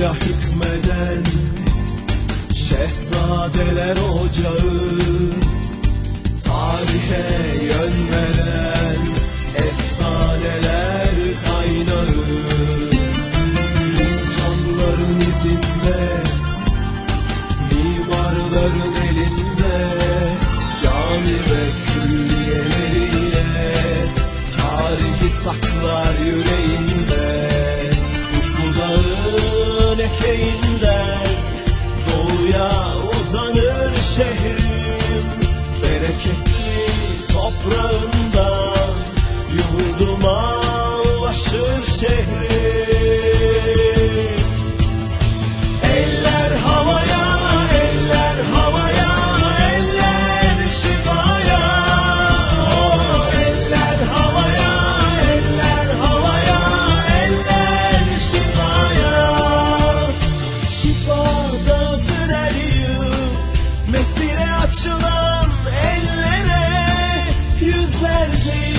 Dünyaya hükmeden Şehzadeler ocağı Tarihe yön veren Efsaneler kaynağı. Sultanların izinde Mimarların elinde Cami ve külliyeleriyle Tarihi saklar yüreğinde dağın eteğinden Doğuya uzanır şehrim. Bereketli toprağından Yurduma ulaşır şehrim Energy.